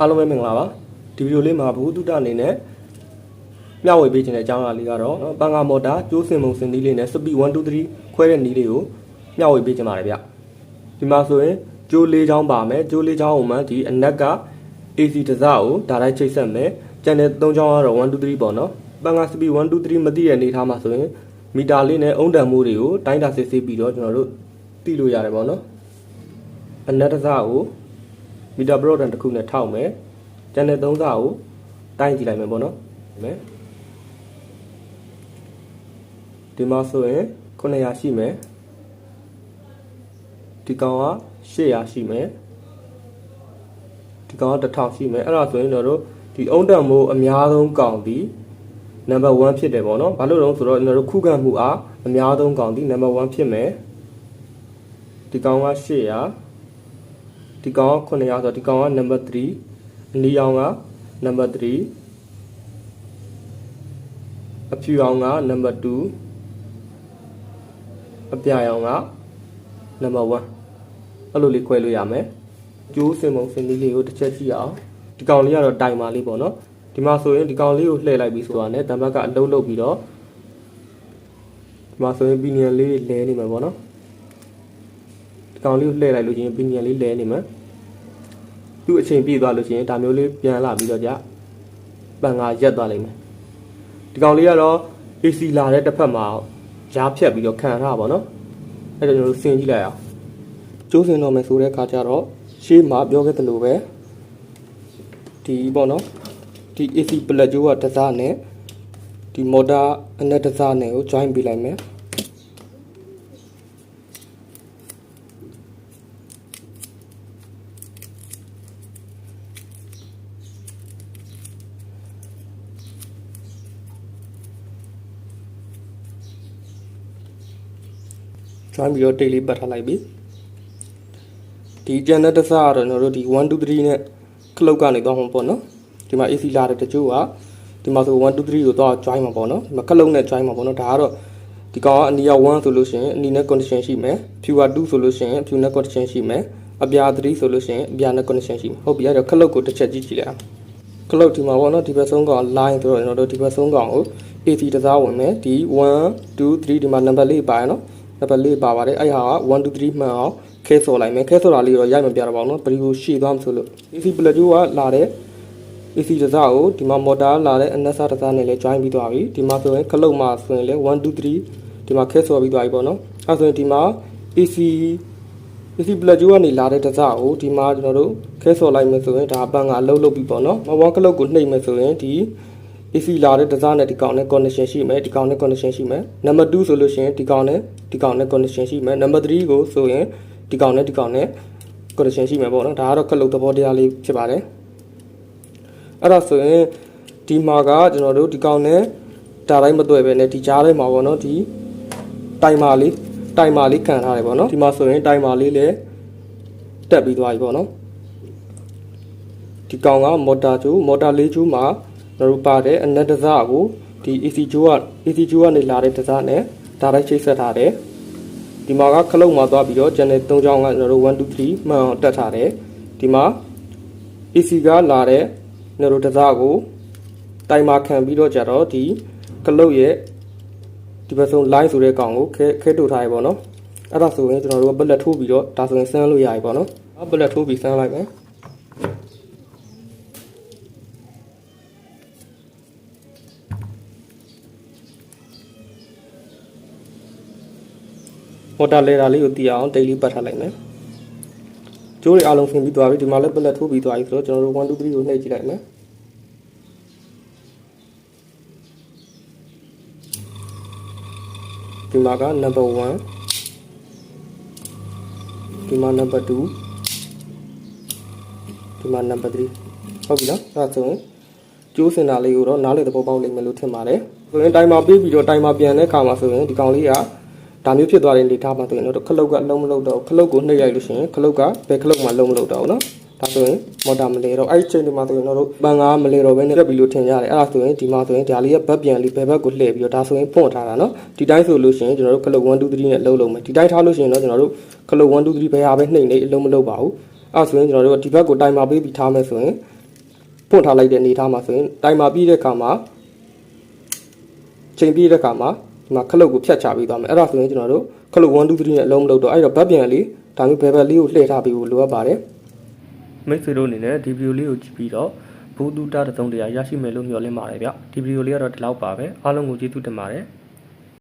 အားလုံးပဲမင်္ဂလာပါဒီဗီဒီယိုလေးမှာဘုသူတ္တအနေနဲ့မျှဝေပေးခြင်းတဲ့အကြောင်းအရာလေးကတော့နော်ပန်ကာမော်တာကျိုးစင်မုံစင်သီးလေးနဲ့စပီ1 2 3ခွဲတဲ့နီးလေးကိုမျှဝေပေးခြင်းပါတယ်ဗျဒီမှာဆိုရင်ကျိုးလေးချောင်းပါမယ်ကျိုးလေးချောင်းကိုမှဒီအနက်က AC တစကိုဒါတိုင်းချိတ်ဆက်မယ်ကျန်တဲ့၃ချောင်းကတော့1 2 3ပေါ့နော်ပန်ကာစပီ1 2 3မသိတဲ့အနေထားမှာဆိုရင်မီတာလေးနဲ့အုံတန်မှုတွေကိုတိုင်းတာစစ်ဆေးပြီးတော့ကျွန်တော်တို့သိလို့ရတယ်ပေါ့နော်အနက်တစကို မီတာပရိုဒန်တစ်ခုနဲ့ထောက်မယ်ကျန်တဲ့သုံးစာကိုတိုင်းကြည့်လိုက်မယ်ပေါ့နော်ဒီမဲ့ဒီမှာဆိုရင်900ရှိမယ်ဒီကောင်က800ရှိမယ်ဒီကောင်က1000ရှိမယ်အဲ့ဒါဆိုရင်ကျွန်တော်တို့ဒီအုံတန်မိုးအများဆုံးကောင်ဒီနံပါတ်1ဖြစ်တယ်ပေါ့နော်ဘာလို့လဲဆိုတော့ကျွန်တော်တို့ခုခံမှုအားအများဆုံးကောင်ဒီနံပါတ်1ဖြစ်မယ်ဒီကောင်က800 ဒီကောင်က900ဆိုတော့ဒီကောင်ကနံပါတ်3အနီအောင်ကနံပါတ်3အဖြူအောင်ကနံပါတ်2အပြာရောင်ကနံပါတ်1အဲ့လိုလေးခွဲလို့ရမယ်ကျိုးစင်မုံစင်လေးလေးကိုတစ်ချက်ကြည့်အောင်ဒီကောင်လေးကတော့တိုင်မာလေးပေါ့နော်ဒီမှာဆိုရင်ဒီကောင်လေးကိုလှည့်လိုက်ပြီးဆိုတာနဲ့တံဘက်ကအလုံးလုံးပြီးတော့ဒီမှာဆိုရင်ပီနီယန်လေးလဲနေမှာပေါ့နော် ဒီကောင်လေးကိုလှည့်လိုက်လို့ချင်းပီနီယန်လေးလဲနေမှာသူ့အချိန်ပြည့်သွားလို့ရှိရင်ဒါမျိုးလေးပြန်လာပြီးတော့ကြပန်ငါရက်သွားလိမ့်မယ်ဒီကောင်လေးကတော့ AC လာတဲ့တစ်ဖက်မှာရားဖြတ်ပြီးတော့ခံထားပါတော့အဲ့ဒါကျွန်တော်တို့ဆင်ကြည့်လိုက်အောင်ကျိုးစင်တော့မယ်ဆိုတဲ့အခါကျတော့ရှေးမှာပြောခဲ့သလိုပဲဒီပေါ့နော်ဒီ AC ပလက်ကျိုးကတစ်စားနဲ့ဒီမော်တာအနက်တစ်စားနဲ့ကို join ပေးလိုက်မယ် join ပြီးတော့ daily ပတ်ထားလိုက်ပြီဒီကျန်တဲ့တစ်စကတော့ကျွန်တော်တို့ဒီ1 2 3နဲ့ခလုတ်ကနေတော့မှာပေါ့နော်ဒီမှာ AC လာတဲ့တချို့ကဒီမှာဆို1 2 3ကိုတော့ join မှာပေါ့နော်ဒီမှာခလုတ်နဲ့ join မှာပေါ့နော်ဒါကတော့ဒီကောင်ကအနီရ1ဆိုလို့ရှိရင်အနီနဲ့ condition ရှိမယ်ဖြူက2ဆိုလို့ရှိရင်ဖြူနဲ့ condition ရှိမယ်အပြာ3ဆိုလို့ရှိရင်အပြာနဲ့ condition ရှိမယ်ဟုတ်ပြီအဲ့တော့ခလုတ်ကိုတစ်ချက်ကြည့်ကြည့်လိုက်အောင်ခလုတ်ဒီမှာပေါ့နော်ဒီဘက်ဆုံးကောင် line ဆိုတော့ကျွန်တော်တို့ဒီဘက်ဆုံးကောင်ကို AC တစားဝင်မယ်ဒီ1 2 3ဒီမှာ number လေးပါရနော် နံပါတ်၄ပါပါတယ်အဲ့ဟာက1 2 3မှန်အောင်ခဲဆော်လိုက်မယ်ခဲဆော်တာလေးတော့ရိုက်မပြတော့ပါဘူးเนาะဘယ်လိုရှေ့သွားမဆိုလို့ AC ပလက်ဂျိုးကလာတဲ့ AC တစားကိုဒီမှာမော်တာလာတဲ့အနက်စားတစားနဲ့လည်း join ပြီးသွားပြီဒီမှာဆိုရင်ခလုတ်မှာဆိုရင်လည်း1 2 3ဒီမှာခဲဆော်ပြီးသွားပြီပေါ့နော်အဲ့ဆိုရင်ဒီမှာ AC AC ပလက်ဂျိုးကနေလာတဲ့တစားကိုဒီမှာကျွန်တော်တို့ခဲဆော်လိုက်မယ်ဆိုရင်ဒါအပန်းကအလုံးလုံးပြီပေါ့နော်မဝါခလုတ်ကိုနှိပ်မယ်ဆိုရင်ဒီ AC လာတဲ့ design နဲ့ဒီကောင်နဲ့ condition ရှိမယ်ဒီကောင်နဲ့ condition ရှိမယ် number 2ဆိုလို့ရှိရင်ဒီကောင်နဲ့ဒီကောင်နဲ့ condition ရှိမယ် number 3ကိုဆိုရင်ဒီကောင်နဲ့ဒီကောင်နဲ့ condition ရှိမယ်ပေါ့နော်ဒါကတော့ခလုတ်သဘောတရားလေးဖြစ်ပါတယ်အဲ့ဒါဆိုရင်ဒီမှာကကျွန်တော်တို့ဒီကောင်နဲ့ဒါတိုင်းမတွေ့ပဲねဒီကြားထဲမှာပေါ့နော်ဒီတိုင်မာလေးတိုင်မာလေးခံထားတယ်ပေါ့နော်ဒီမှာဆိုရင်တိုင်မာလေးလည်းတက်ပြီးသွားပြီပေါ့နော်ဒီကောင်ကမော်တာကျိုးမော်တာလေးကျိုးမှာ ကျွန်တော်တို့ပါတဲ့အနက်တစကိုဒီ AC ကျိုးက AC ကျိုးကနေလာတဲ့တစနဲ့ဒါတိုင်းချိတ်ဆက်ထားတယ်ဒီမှာကခလုတ်မှာသွားပြီးတော့ channel 3ချောင်းကကျွန်တော်တို့1 2 3မှန်အောင်တက်ထားတယ်ဒီမှာ AC ကလာတဲ့ကျွန်တော်တို့တစကိုတိုင်မာခံပြီးတော့ကြတော့ဒီခလုတ်ရဲ့ဒီဘက်ဆုံး line ဆိုတဲ့ကောင်ကိုခဲခဲတူထားရပေါ့နော်အဲ့ဒါဆိုရင်ကျွန်တော်တို့ကဘလက်ထိုးပြီးတော့ဒါဆိုရင်ဆန်းလို့ရပြီပေါ့နော်ဘလက်ထိုးပြီးဆန်းလိုက်မယ် မော်တာလေတာလေးကိုတည်အောင် daily ပတ်ထားလိုက်မယ်ကျိုးတွေအလုံးဆင်ပြီးသွားပြီဒီမှာလည်းပလက်ထိုးပြီးသွားပြီဆိုတော့ကျွန်တော်တို့1 2 3ကိုနှိပ်ကြည့်လိုက်မယ်ဒီမှာက number 1ဒီမှာ number 2ဒီမှာ number 3ဟုတ်ပြီနော်အဲဒါဆိုရင်ကျိုးစင်တာလေးကိုတော့နားလေသဘောပေါက်လိမ့်မယ်လို့ထင်ပါတယ်ဆိုရင်တိုင်မာပေးပြီးတော့တိုင်မာပြန်တဲ့အခါမှာဆိုရင်ဒီကောင်လေးက ဒါမျိုးဖြစ်သွားတဲ့လေထားမှာဆိုရင်တော့ခလုတ်ကအလုံးမလုံးတော့ခလုတ်ကိုနှိပ်ရိုက်လို့ရှိရင်ခလုတ်ကဘယ်ခလုတ်မှလုံးမလုံးတော့ဘူးနော်ဒါဆိုရင်မော်တာမလဲတော့အဲ့ဒီချိန်ဒီမှာဆိုရင်တော့ပန်ကားမလဲတော့ဘဲနဲ့ပြက်ပြီးလို့ထင်ကြတယ်အဲ့ဒါဆိုရင်ဒီမှာဆိုရင်ဒါလေးကဘက်ပြန်လေးဘယ်ဘက်ကိုလှည့်ပြီးတော့ဒါဆိုရင်ဖွင့်ထားတာနော်ဒီတိုင်းဆိုလို့ရှိရင်ကျွန်တော်တို့ခလုတ်1 2 3နဲ့လုံးလုံးမယ်ဒီတိုင်းထားလို့ရှိရင်တော့ကျွန်တော်တို့ခလုတ်1 2 3ဘယ်ဟာပဲနှိပ်နေအလုံးမလုံးပါဘူးအဲ့ဒါဆိုရင်ကျွန်တော်တို့ဒီဘက်ကိုတိုင်မာပေးပြီးထားမယ်ဆိုရင်ဖွင့်ထားလိုက်တဲ့အနေအထားမှာဆိုရင်တိုင်မာပြီးတဲ့အခါမှာချိန်ပြီးတဲ့အခါမှာ ဒီမှာခလုတ်ကိုဖြတ်ချပြီးသွားမယ်အဲ့ဒါဆိုရင်ကျွန်တော်တို့ခလုတ်1 2 3နဲ့အလုံးမလုပ်တော့အဲ့တော့ဘတ်ပြန်လေးဒါမျိုးဘယ်ဘက်လေးကိုလှည့်ထားပြီးဖို့လိုအပ်ပါတယ်မိတ်ဆွေတို့အနေနဲ့ဒီဗီဒီယိုလေးကိုကြည့်ပြီးတော့ဘူးတူတာတစ်စုံတရာရရှိမယ်လို့မျှော်လင့်ပါတယ်ဗျဒီဗီဒီယိုလေးကတော့ဒီလောက်ပါပဲအားလုံးကိုကျေးဇူးတင်ပါတယ်